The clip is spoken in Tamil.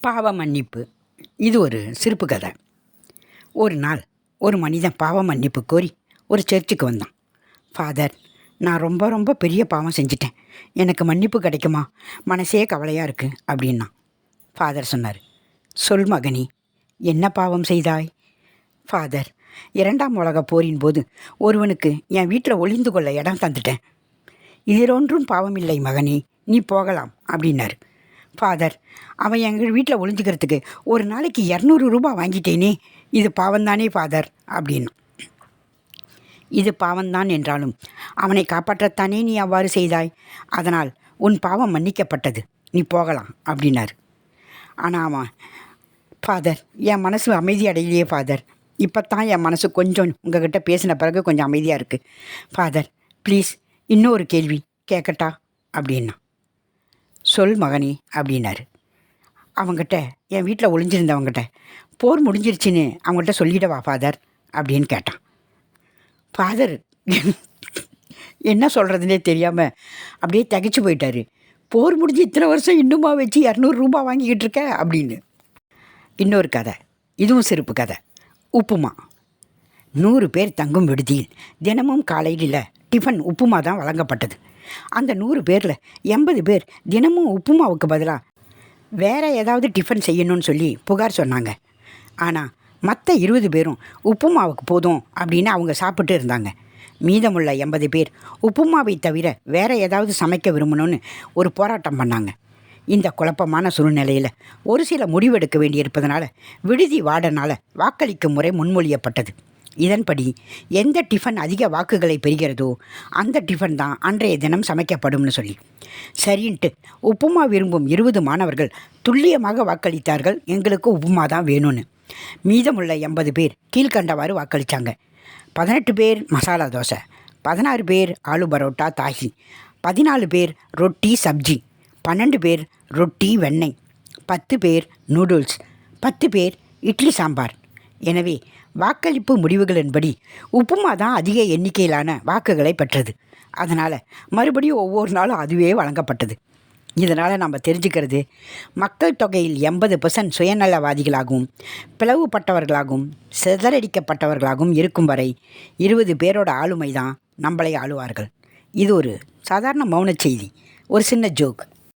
பாவ மன்னிப்பு. இது ஒரு சிறப்பு கதை. ஒரு நாள் ஒரு மனிதன் பாவ மன்னிப்பு கோரி ஒரு சர்ச்சுக்கு வந்தான். ஃபாதர் நான் ரொம்ப ரொம்ப பெரிய பாவம் செஞ்சிட்டேன். எனக்கு மன்னிப்பு கிடைக்குமா? மனசே கவலையாக இருக்குது அப்படின்னா ஃபாதர் சொன்னார். சொல் மகனி என்ன பாவம் செய்தாய்? ஃபாதர் இரண்டாம் உலக போரின் போது ஒருவனுக்கு என் வீட்டில் ஒளிந்து கொள்ள இடம் தந்துட்டேன். இதிலொன்றும் பாவமில்லை மகனே நீ போகலாம் அப்படின்னாரு. ஃபாதர். அவன் எங்கள் வீட்டில் ஒளிஞ்சுக்கிறதுக்கு ஒரு நாளைக்கு இரநூறு ரூபாய் வாங்கிட்டேனே. இது பாவம்தானே ஃபாதர் அப்படின்னு. இது பாவம்தான் என்றாலும் அவனை காப்பாற்றத்தானே நீ அவ்வாறு செய்தாய்? அதனால் உன் பாவம் மன்னிக்கப்பட்டது. நீ போகலாம் அப்படின்னாரு. ஆனால் அவன் ஃபாதர் என் மனசு அமைதி அடையிலையே ஃபாதர். இப்போ தான் என் மனசு கொஞ்சம் உங்ககிட்ட பேசின பிறகு கொஞ்சம் அமைதியாக இருக்குது ஃபாதர் ப்ளீஸ் இன்னொரு கேள்வி கேட்கட்டா அப்படின்னா. சொல் மகனி அப்படின்னாரு. அவங்ககிட்ட என் வீட்டில் ஒளிஞ்சிருந்தவங்ககிட்ட போர் முடிஞ்சிருச்சுன்னு அவங்ககிட்ட சொல்லிடவா ஃபாதர் அப்படின்னு கேட்டான். ஃபாதர் என்ன சொல்கிறதுனே தெரியாமல் அப்படியே தகைச்சு போயிட்டாரு. போர் முடிஞ்சு இத்தனை வருஷம் இன்னுமா வச்சு இரநூறு ரூபா வாங்கிக்கிட்டு இருக்க? அப்படின்னு. இன்னொரு கதை. இதுவும் சிறப்பு கதை. உப்புமா. நூறு பேர் தங்கும் விடுதியில் தினமும் காலையில் டிஃபன் உப்புமா தான் வழங்கப்பட்டது. அந்த நூறு பேரில் எண்பது பேர் தினமும் உப்புமாவுக்கு பதிலாக வேற ஏதாவது டிஃபன் செய்யணும்னு சொல்லி புகார் சொன்னாங்க. ஆனால் மற்ற இருபது பேரும் உப்புமாவுக்கு போதும் அப்படின்னு அவங்க சாப்பிட்டு இருந்தாங்க. மீதமுள்ள எண்பது பேர் உப்புமாவை தவிர வேற ஏதாவது சமைக்க விரும்பணும்னு ஒரு போராட்டம் பண்ணாங்க. இந்த குழப்பமான சூழ்நிலையில் ஒரு சில முடிவெடுக்க வேண்டியிருப்பதனால விடுதி வார்டனால் வாக்களிக்கும் முறை முன்மொழியப்பட்டது. இதன்படி எந்த டிஃபன் அதிக வாக்குகளை பெறுகிறதோ அந்த டிஃபன் தான் அன்றைய தினம் சமைக்கப்படும்னு சொல்லி. சரின்ட்டு உப்புமா விரும்பும் இருபது மாணவர்கள் துல்லியமாக வாக்களித்தார்கள். எங்களுக்கு உப்புமா தான் வேணும்னு. மீதமுள்ள எண்பது பேர் கீழ்கண்டவாறு வாக்களித்தாங்க பதினெட்டு பேர் மசாலா தோசை பதினாறு பேர் ஆலு பரோட்டா தாகி பதினாலு பேர் ரொட்டி சப்ஜி பன்னெண்டு பேர் ரொட்டி வெண்ணெய் பத்து பேர் நூடுல்ஸ் பத்து பேர் இட்லி சாம்பார். எனவே வாக்களிப்பு முடிவுகளின்படி உப்புமா தான் அதிக எண்ணிக்கையிலான வாக்குகளை பெற்றது. அதனால் மறுபடியும் ஒவ்வொரு நாளும் அதுவே வழங்கப்பட்டது. இதனால் நம்ம தெரிஞ்சுக்கிறது மக்கள் தொகையில் எண்பது பர்சன்ட் சுயநலவாதிகளாகவும் பிளவுபட்டவர்களாகவும் சிதறடிக்கப்பட்டவர்களாகவும் இருக்கும் வரை இருபது பேரோட ஆளுமை தான் நம்மளை ஆளுவார்கள். இது ஒரு சாதாரண மௌன செய்தி ஒரு சின்ன ஜோக்.